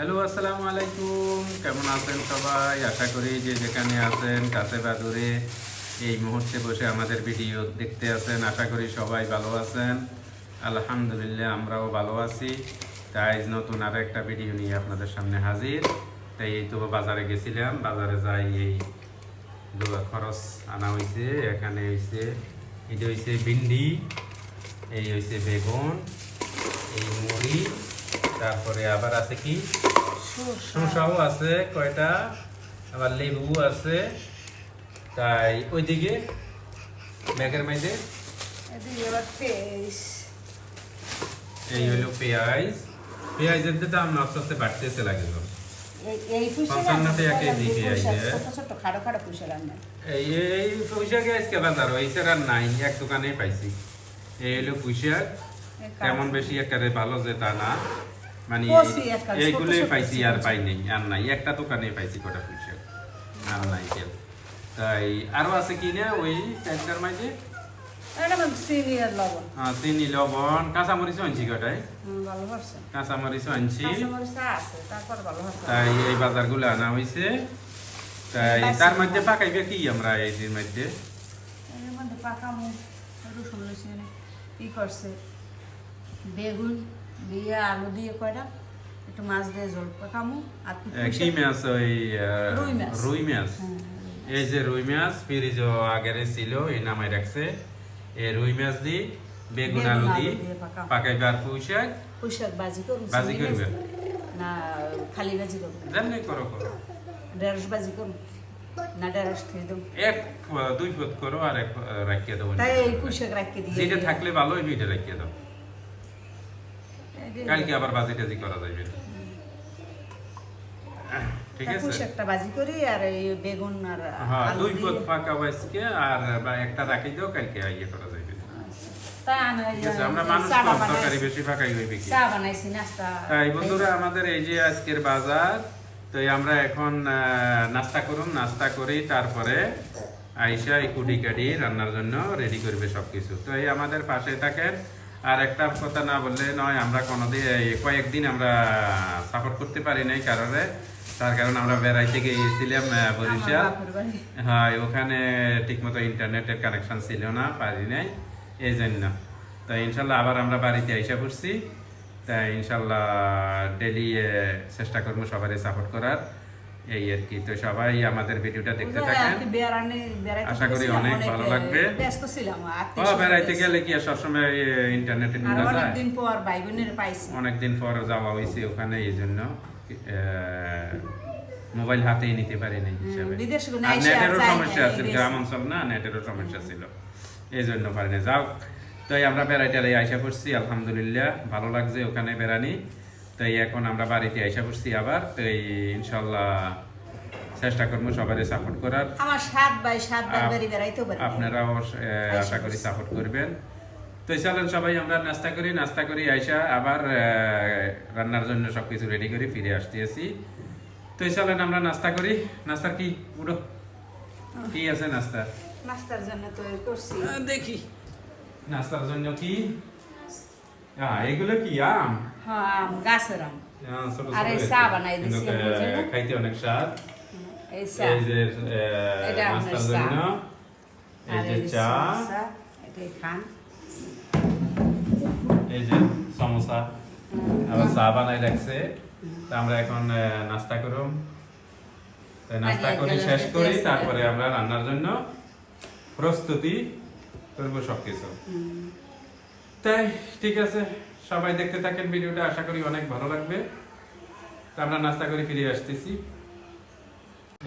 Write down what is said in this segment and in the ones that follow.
Hello, আসসালামু আলাইকুম। কেমন আছেন সবাই? আশা করি যে যেখানে আছেন, কাছে বা দূরে, এই মুহূর্তে বসে আমাদের ভিডিও দেখতে আছেন। আশা করি সবাই ভালো আছেন। আলহামদুলিল্লাহ, আমরাও ভালো আছি। তাই নতুন আর একটা ভিডিও নিয়ে আপনাদের সামনে হাজির। তাই এই তো বাজারে গেছিলাম। বাজারে যাই, এই খরচ আনা হয়েছে এখানে হয়েছে এটা হয়েছে ভিন্ডি, এই হয়েছে বেগুন, এই মুড়ি তারপরে আবার আছে কি? শসাও আছে কয়টা? আবার লেবু আছে। তাই ওইদিকে আবার পেস্ট এই হলো পেঁয়াজ। পেঁয়াজের দাম আস্তে আস্তে বাড়তেছে লাগে তো। এই- পুঁইশাক আজকে বাজার ছাড়া নাই? এক দোকানে পাইছি। এই হলো পুঁইশাক তেমন বেশি একেবারে ভালো যে তা না। মানে এইগুলোই পাইছি আর পাই নেই আর নাই। একটা দোকানে পাইছি কটা আর নাই কেউ। তাই আরও আছে কি না ওই ট্যাঙ্কার মাঝে? চিনি লবণ। কাঁচামরিচও আনছি কটাই হুম, কাঁচামরিচও আনছি। তাই এই বাজারগুলো আনা হয়েছে তাই তার মধ্যে পাকাইবে কি আমরা মধ্যে? রসুন করছে বেগুন। দিয়ে আলু দিয়ে কয়টা? একটু মাছ দিয়ে জল পাকামু আর কি মাছ ওই রুই মাছ। রুই মাছ। হ্যাঁ, এই যে রুই মাছ ফ্রিজ আগের ছিল এই নামাই রাখছে। এই রুই মাছ দি বেগুন আলু দি দিয়ে পাকাম। পাকাইবে আর পুঁই শাক। পুঁই শাক ভাজি করুন ভাজি করবে? না খালি ভাজি করুন। যেমনি করো করো। ঢেঁড়স ভাজি করুন। না ঢেঁড়স খেয়ে দেবো। এক দুই ফুট করো আর এক রাখিয়ে দেবো। তাই এই পুঁই শাক রাখিয়ে দিয়ে যেটা থাকলে ভালো ওই দুইটা রাখিয়ে দাও। কালকে আবার বাজি টাজি করা যাবে ঠিক আছে? শাকটা ভাজি করি আর এই বেগুন আর হ্যাঁ দুই ফাঁকা আর একটা রাখি দাও কালকে ইয়ে করা যাবে তাই বন্ধুরা আমাদের এই যে আজকের বাজার তো আমরা এখন নাস্তা করুন নাস্তা করি তারপরে আইসা এই কুটি কাটি রান্নার জন্য রেডি করবে সবকিছু। তো এই আমাদের পাশে থাকেন আর একটা কথা না বললে নয় আমরা কোনোদিন কয়েকদিন আমরা সাপোর্ট করতে পারি নাই কারণে। তার কারণ আমরা বেড়াইতে গিয়েছিলাম বরিশাল। হ্যাঁ ওখানে ঠিকমতো ইন্টারনেটের কানেকশন ছিল না পারি নাই এই জন্য। তো ইনশাল্লাহ আবার আমরা বাড়িতে আইসা পড়ছি। তাই ইনশাল্লাহ ডেলি চেষ্টা করব সবারই সাপোর্ট করার। এই আর কি। তো সবাই আমাদের ভিডিওটা দেখতে থাকেন। আশা করি অনেক ভালো লাগবে। ব্যস্ত ছিলাম বেড়াইতে গেলে কি আর সবসময় ইন্টারনেটে ঢুকা যায়? অনেকদিন পর ভাই বোনের পাইছি। অনেকদিন পর যাওয়া হয়েছে ওখানে এই জন্য মোবাইল হাতেই নিতে পারি নাই হিসাবে। নেটেরও সমস্যা আছে গ্রাম অঞ্চল না নেটেরও সমস্যা ছিল। এই জন্য পারি না যাও। তাই আমরা বেড়াইটারে আইসা করছি আলহামদুলিল্লাহ। ভালো লাগছে ওখানে বেড়ানি। তাই এখন আমরা বাড়িতে আইসা করছি আবার। তো এই ইনশাল্লাহ চেষ্টা করব সবারই সাপোর্ট করার। আমার সাত ভাই সাত বাড়ি বেড়াইতেও পারি। আপনারাও আশা করি সাপোর্ট করবেন। তো চলেন সবাই আমরা নাস্তা করি নাস্তা করি আইসা আবার রান্নার জন্য সবকিছু রেডি করে ফিরে আসতেছি। তো চলেন আমরা নাস্তা করি। নাস্তার কি? উঠো। কি আছে নাস্তা নাস্তার জন্য তৈরি করছি। দেখি। নাস্তার জন্য কি? আহ, এগুলো কি হ্যাঁ আম, গাছের আর এই চা বানাই দিছি খাইতে অনেক স্বাদ এই চা যে এটা। জন্য এই যে চা এটাই খান এই যে সমোসা আবার চা বানাই রাখছে তা আমরা এখন নাস্তা করুম নাস্তা করি শেষ করি তারপরে আমরা রান্নার জন্য প্রস্তুতি করব সবকিছু তাই ঠিক আছে সবাই দেখতে থাকেন, ভিডিওটা আশা করি অনেক ভালো লাগবে। তা আমরা নাস্তা করে ফিরে আসতেছি।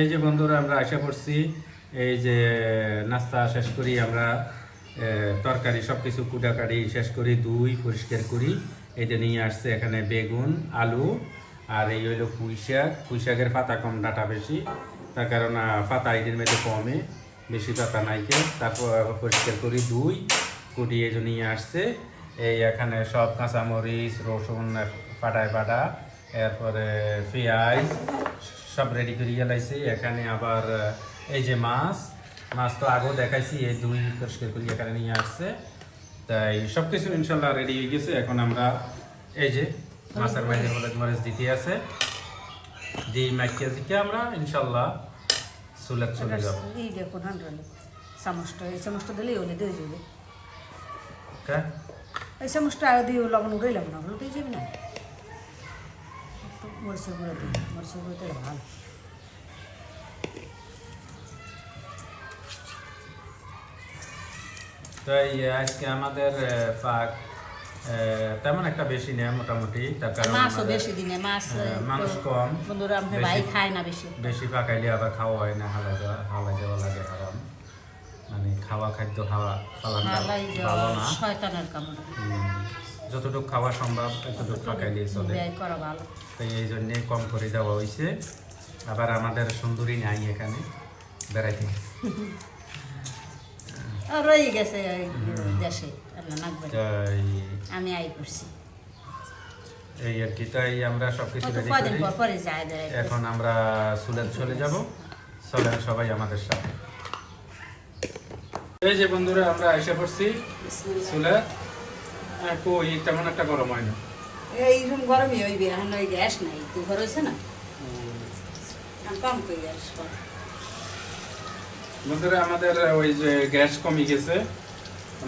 এই যে বন্ধুরা, আমরা আশা করছি এই যে, নাস্তা শেষ করি, আমরা তরকারি সব কিছু কুটাকাটি শেষ করি দুই পরিষ্কার করি। এই যে নিয়ে আসছে এখানে বেগুন, আলু, আর এই হইল পুঁই শাক। পুঁই শাকের পাতা কম, ডাটা বেশি। তার কারণ পাতা এটির মধ্যে কমে, বেশি পাতা নাইকে তারপর পরিষ্কার করি দুই কুটি এই নিয়ে আসছে। এই এখানে সব কাঁচামরিচ রসুন পাটায় পাটা এরপরে পেঁয়াজ সব রেডি করে গেলাইছি এখানে আবার এই যে মাছ মাছ তো আগেও দেখাইছি এই দুই পরিষ্কার করে এখানে নিয়ে আসছে। তাই সব কিছু ইনশাল্লাহ রেডি হয়ে গেছে। এখন আমরা এই যে মাছের মাঝে হলুদ মরিচ দিতে আছে। দিয়ে মাইকিয়া থেকে আমরা ইনশাল্লাহ সুলেট চলে যাব। এই দেখুন হান্ড্রেড চামচটা এই চামচটা দিলেই হলে দিয়ে যাবে এই চামচটা আগে দিয়ে লবণ উঠাইলাম না হলুদ দিয়ে যাবে না একটু মরিচের গুঁড়ো দিই মরিচের গুঁড়ো দিলে ভালো তো এই আজকে আমাদের পাক আহ, তেমন একটা বেশি নেই মোটামুটি তার কারণ মাছও বেশি দিনে মাছ মানুষ কম। বন্ধুরা ভাই খায় না বেশি বেশি পাকাইলে আবার খাওয়া হয় না হালা দেওয়া হালা দেওয়া লাগে মানে খাওয়া খাদ্য খাওয়া পালানটা ভালো না। শয়তানের কামড়। যতটুকু খাওয়া সম্ভব ততটুকু পাকাইলে চলে। ব্যয় তো এই জন্যে কম করে দেওয়া হয়েছে আবার আমাদের সুন্দরী নাই এখানে বেড়াইতে রয়ে গেছে এই দেশে আমি আই করছি। এই আর কি তাই আমরা সব কিছু রেডি দেয় এখন আমরা সুলেট চলে যাব। চলেন সবাই আমাদের সাথে। এই যে বন্ধুরা আমরা এসে পড়ছি সুলেট আর কই তেমন একটা গরম হয় না। এই রুম গরমই হইবে এখন ওই গ্যাস নাই তুই ঘর হয়েছে না। কম করে গ্যাস বন্ধুরা আমাদের ওই যে গ্যাস কমে গেছে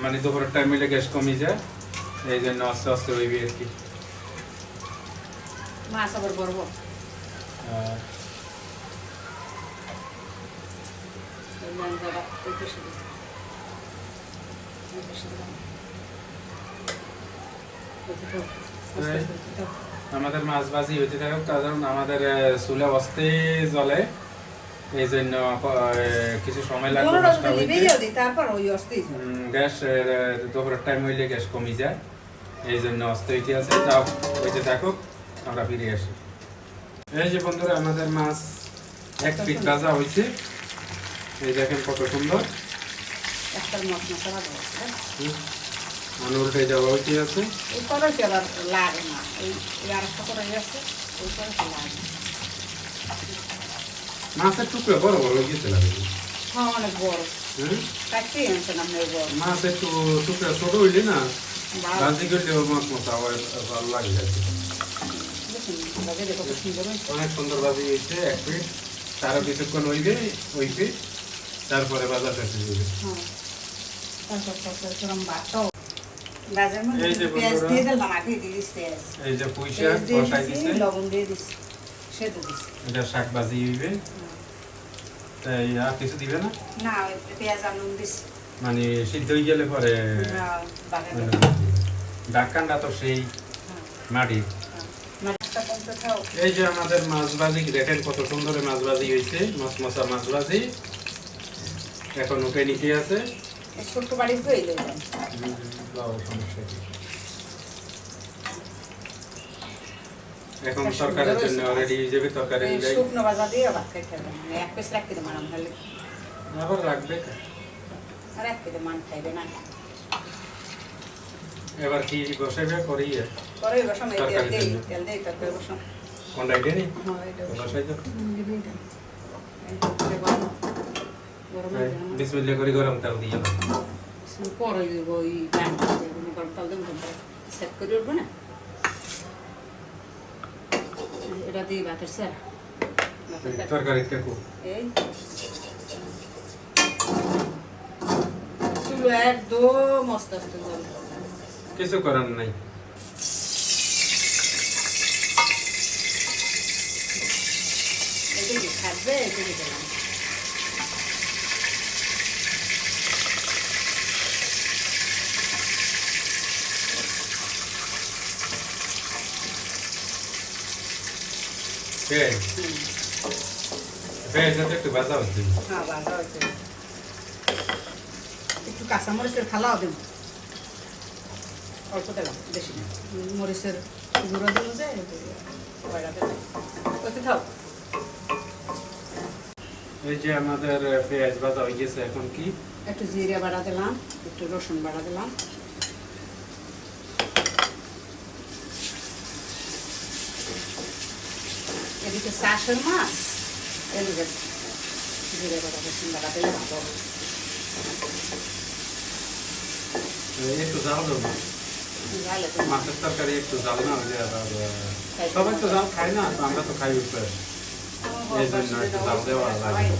মানে দুপুরের টাইম মিলে গ্যাস কমে যায় এই জন্য আস্তে আস্তে হইবে আর কি। মাছ আবার বড় বড়। আমাদের মাছ বাজি হইতে থাকুক কারণ আমাদের চুলে অস্তে জ্বলে এই জন্য কিছু সময় লাগবে গ্যাস দুপুরের টাইম হইলে গ্যাস কমে যায় এই জন্য অস্ত হইতে আছে। যাও হইতে থাকুক আমরা ফিরে আসি। এই যে বন্ধুরা আমাদের মাছ এক ফিট ভাজা হয়েছে এই দেখেন কত সুন্দর। একটা মশ মশলা আছে? এই কড়াইতে আবার লাগে না? এই এই আরেকটা কড়াই আছে ওই কড়াইতে লাগে। মাছের টুকরো বড় বড় লাগে হ্যাঁ অনেক বড়। কাটতেই আনছেন আপনি বড়। মাছ টুকরা ছোট হইলে না ভাজি করলে মাছ হয় ভালো লাগে আর হয়েছে। অনেক সুন্দর ভাজি হয়েছে এক ফিট তারও কিছুক্ষণ হইবে ওই তারপরে বাজার শেষ হয়ে যাবে হ্যাঁ। তারপর তারপর গরম ভাতটাও। গাজরের মধ্যে এই যে একটু পেঁয়াজ দিয়ে দিলাম, আগে দিয়ে দিস পেঁয়াজ। এই যে পুঁই শাক বসাই দিছি, লবণ দিয়ে দিছি, সেদ্ধ দিছি। এটা শাক ভাজি হইবে তাই আর কিছু দিবে না না, পেঁয়াজ আর নুন দিছি। মানে সিদ্ধ হয়ে গেলে পরে। ডাক্কানটা তো সেই হ্যাঁ, মাটির হ্যাঁ। এই যে আমাদের মাছ ভাজি দেখেন কত সুন্দর মাছ ভাজি হয়েছে মাছ মশা মাছ ভাজি এখন ওকে নিতে আছে। ছোট্ট। এখন তরকারির জন্য রেডি যাবে তরকারি শুকনো ভাজা দিয়ে ভাত হবে। এক পিস রাখতে দেবো না, নাহলে আবার রাখবে আর রাখতে দেবো, মান খাইবে না। এবার কি বসাবে করিয়ে পরে বসাম, তেল দেই, তেল দেই, তারপরে বসাম। কোনটা এটা নি হ্যাঁ, এটা। বসাই দাও এই তারপরে গরম। গরম হয়ে যাবে। বিসমিল্লাহ করে গরম তেল দিয়ে। পরে দিব ওই গরম তেল দেবো সেট করে উঠবো না এটা দিয়ে ভাতের স্যার তরকারি কাকু এই চুলো একদম মস্ত আস্তে কিছু করার নাই কি এটা দিলাম পেঁয়াজ হুম একটু ভাজা হচ্ছে। হ্যাঁ ভাজা হয়েছে একটু কাঁচামরিচের ফালাও দেব। অল্প দিলাম বেশি না। মরিচের গুঁড়ো দিল যে কয়টা থাও এই যে আমাদের পেঁয়াজ ভাজা হয়ে গেছে এখন কি? একটু জিরে বাড়া দিলাম একটু রসুন বাড়া দিলাম। এদিকে চাষের মাছ? এদিকে। জিরে রসুন বাড়া দিলে ভালো একটু জাল দেবো। মাছের তরকারি একটু জাল না হলে সবাই তো জাল খায় না তো আমরা তো খাই উপরে। এই জন্য একটু জাল দেওয়া লাগে।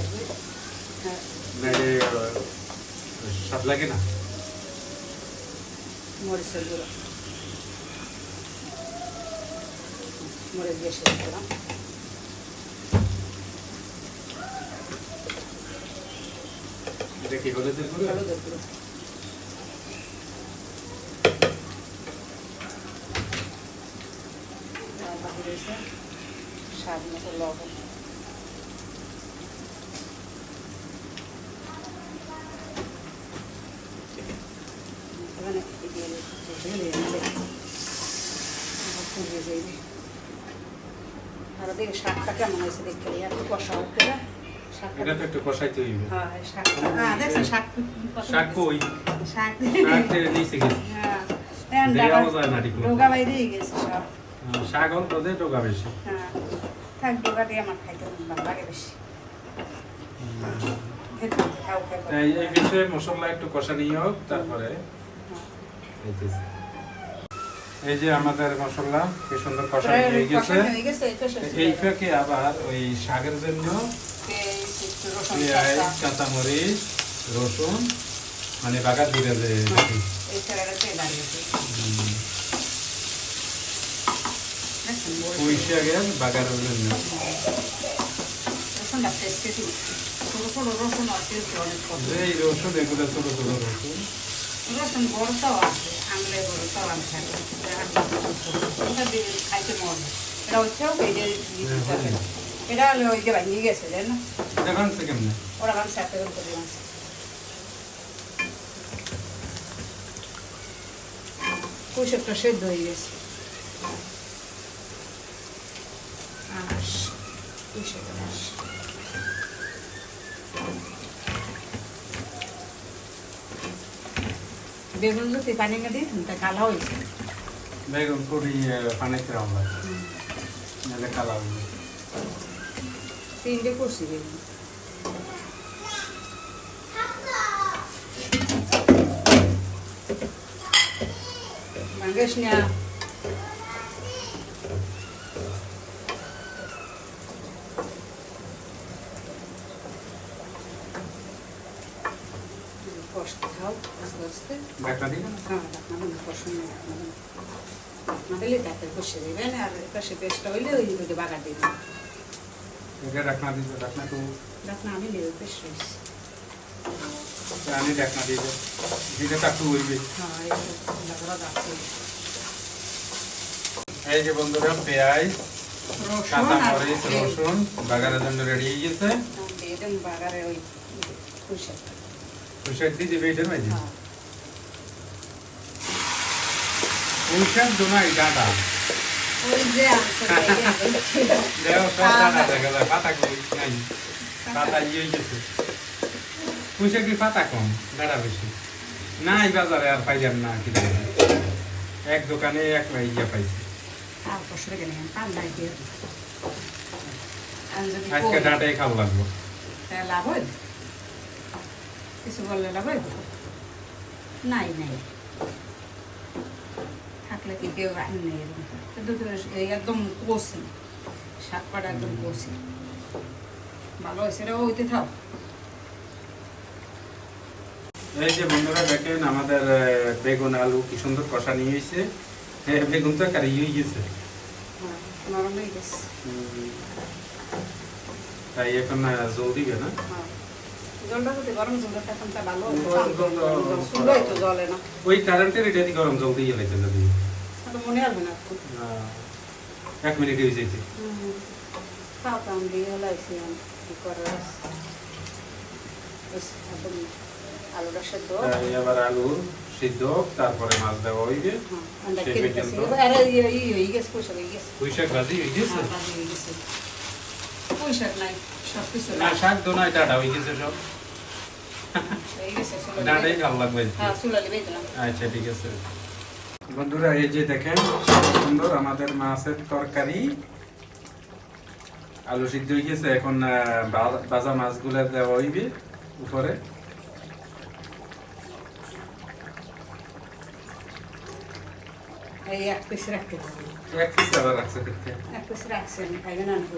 নাহলে স্বাদ লাগে না। মরিচের গুঁড়ো। মরিচ বেশি দিলাম। এটা কি হলুদের গুঁড়ো? হলুদের গুঁড়ো। স্বাদ মতো লবণ এখানে এই দিয়ে ঢেলে ঢেলে আবার পুড়িয়ে যাইবে আর দেখি শাকটা কেমন হয়েছে দেখতে এত কষা উঠতে শাকটা এটা তো একটু কষাইতে হইবে। হ্যাঁ এই দেখছেন শাক। শাক কই? শাক। শাক তেরে দিয়েছে গেছে হ্যাঁ গেছে সব। শাক অল্প বেশি। হ্যাঁ থাক আমার খাইতে লাগে বেশি। এই বিষয়ে মশলা একটু কষানি হোক তারপরে এই যে আমাদের মশলা কি সুন্দর কষানি হয়ে গেছে। গেছে এই তো শেষ এই ফাঁকে আবার ওই শাকের জন্য পেঁয়াজ। কাঁচামরিচ রসুন মানে বাগার দিলে যে নাকি। এই ছেলেটা তেল লাগিয়েছে হুম, দেখছেন বড় পুঁই শাকের বাগারের জন্য এই রসুন এগুলো ছোট ছোট রসুন। রসুন বড়টাও আছে আনলে বড়টাও আমি ওটা দিয়ে খাইতে মজা। এটা না। এটা ওই যে ভাঙিয়ে গেছে জানেন না? ওরা আমি সাথে করে মাছ সেদ্ধ হয়ে গেছে। আস পুষকের আস বেগুন যদি পানি না তা কালো হয়েছে। বেগুন পুরি পানিতে আমরা নাহলে কালা হবে তিনটে করছি বেগুন মাঙ্গেশ না কষ্ট খাও আস্তে আস্তে। ঢাকনা দিবে না? হ্যাঁ ঢাকনা বন্ধ পছন্দ ঢাকনা দিলে তাতে কষে দেবেন আর কষে পেস্টটা হইলে ওই দিকে বাগার দিবেন দিবে ঢাকনা তো ঢাকনা আমি নেবে পেস্ট হয়েছে আমি ঢাকনা দিবে। দিলে তো একটু হইবে। হ্যাঁ এই লাগরা যাচ্ছে এই যে বন্ধুরা পেঁয়াজ রসুন কাঁচা মরিচ রসুন বাগারের জন্য রেডি হয়ে গেছে। পুষাক দিয়ে দিবে এটার মাঝে হ্যাঁ। পুষাক দোনাই ডাটা। ওই যে ইয়ে হয়ে কি পাতা কম? ডাটা বেশি। নাই বাজারে আর পাইলাম না কি এক দোকানে এক ইয়া পাইছি। আজকে ডাটাই খাওয়া লাগবো লাভ কিছু বললে লাভ নাই নাই। থাকলে কি কেউ আনি নেই এরকম। দুটো একদম কষি শাক পাটা একদম কষি। ভালো হয়েছে রে ওইতে থাক। এই যে বন্ধুরা দেখেন আমাদের বেগুন আলু কি সুন্দর কষা নিয়ে হ্যাঁ বেগুন তো কারি হয়ে গেছে। হ্যাঁ হয়ে গেছে। তাই এখন জল দিবে না? হ্যাঁ। ওই কারেন্টের এটা গরম জল দিয়ে লাগছে মনে হবে না এক মিনিট হয়ে যেতে দিয়ে হলাইছি কি করে একদম আলুটা সেদ্ধ এবার আলু সিদ্ধ তারপরে মাছ দেওয়া হইবে। হ্যাঁ সেই পর্যন্ত? হয়ে হয়ে ভাজি গেছে। শাক নাই ডাটা গেছে সব। ডাটাই ভালো লাগবে। আচ্ছা ঠিক আছে। বন্ধুরা এই যে দেখেন সুন্দর আমাদের মাছের তরকারি। আলু সিদ্ধ হয়ে গেছে এখন আহ, বা- ভাজা মাছগুলো দেওয়া হইবে উপরে। এই এক পিস রাখতে এক পিস আবার রাখছে দেখতে। এক পিস রাখছি আমি খাইবে না আনব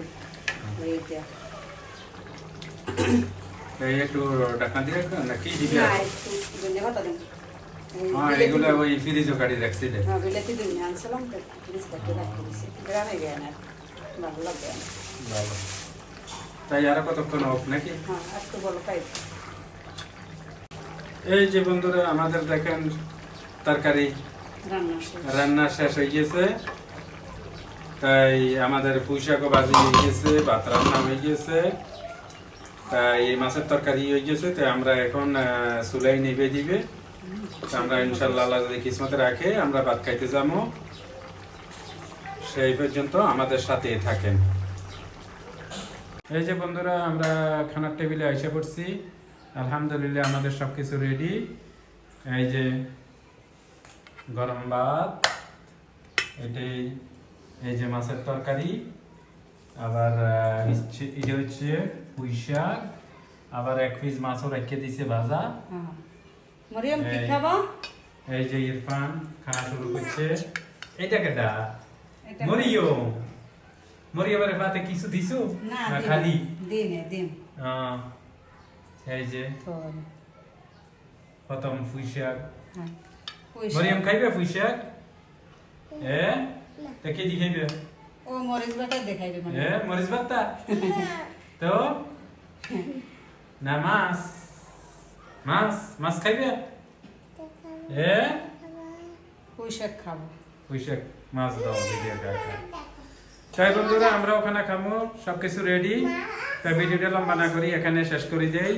এই একটু ঢাকনা দিয়ে নাকি? দিবে না একটু ধন্যবাদ হ্যাঁ এগুলো ওই ফ্রিজও কাটি রাখছিলে হ্যাঁ বিলেতি দিন আনছিলাম ফ্রিজ করতে রাখতে দিছি গ্রামে গিয়ে না ভালো লাগে ভালো তাই আরও কতক্ষণ হোক নাকি হ্যাঁ একটু বলো তাই এই যে বন্ধুরা আমাদের দেখেন তরকারি রান্না শেষ হয়ে গেছে তাই আমাদের পুঁইশাকও ভাজি হয়ে গেছে ভাত রান্না হয়ে গেছে তাই এই মাছের তরকারি হয়ে গেছে তাই আমরা এখন চুলাই নিবে দিবে আমরা ইনশাল্লাহ আল্লাহ যদি কিসমতে রাখে, আমরা ভাত খাইতে যাব। সেই পর্যন্ত আমাদের সাথে থাকেন। এই যে বন্ধুরা, আমরা খানার টেবিলে এসে পড়ছি। আলহামদুলিল্লাহ আমাদের সব কিছু রেডি এই যে গরম ভাত এটাই এই যে মাছের তরকারি, আবার এটা হচ্ছে পুঁই শাক, আবার এক পিস মাছও রেখে দিছে ভাজা। হ্যাঁ। মরিয়ম কি। খাবা? এই যে ইরফান খানা শুরু করছে। এটা কেটা মরিয়ম। মরিয়মের ভাতে কিছু দিছো? না খালি? দিন দিন এই যে প্রথম পুঁই শাক হ্যাঁ মরিয়ম খাইবে পুঁই শাক এ তা কে দি খাইবে? ও মরিচ বাটা দেখাইবে মানে এ মরিচ ভাতটা তো? না মাছ মাছ খাইবে? এ? পয়সা খাব। পুঁইশাক মাছ দাও ভিডিও তাই বন্ধুরা আমরা ওখানে খাব সবকিছু রেডি তাই ভিডিওটা লম্বা না করি এখানে শেষ করে দেই।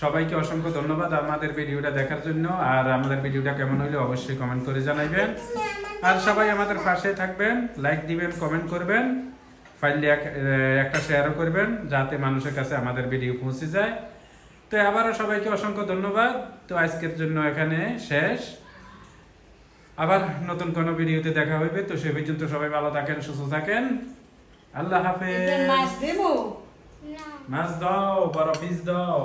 সবাইকে অসংখ্য ধন্যবাদ আমাদের ভিডিওটা দেখার জন্য আর আমাদের ভিডিওটা কেমন হইলে অবশ্যই কমেন্ট করে জানাইবেন। আর সবাই আমাদের পাশে থাকবেন লাইক দিবেন কমেন্ট করবেন ফাইলে একটা শেয়ারও করবেন যাতে মানুষের কাছে আমাদের ভিডিও পৌঁছে যায়। তো আবারও সবাইকে অসংখ্য ধন্যবাদ। তো আজকের জন্য এখানে শেষ। আবার নতুন কোনো ভিডিওতে দেখা হইবে। তো সে পর্যন্ত সবাই ভালো থাকেন সুস্থ থাকেন। আল্লাহ হাফেজ। মাছ মাছ দাও বড় পিস দাও।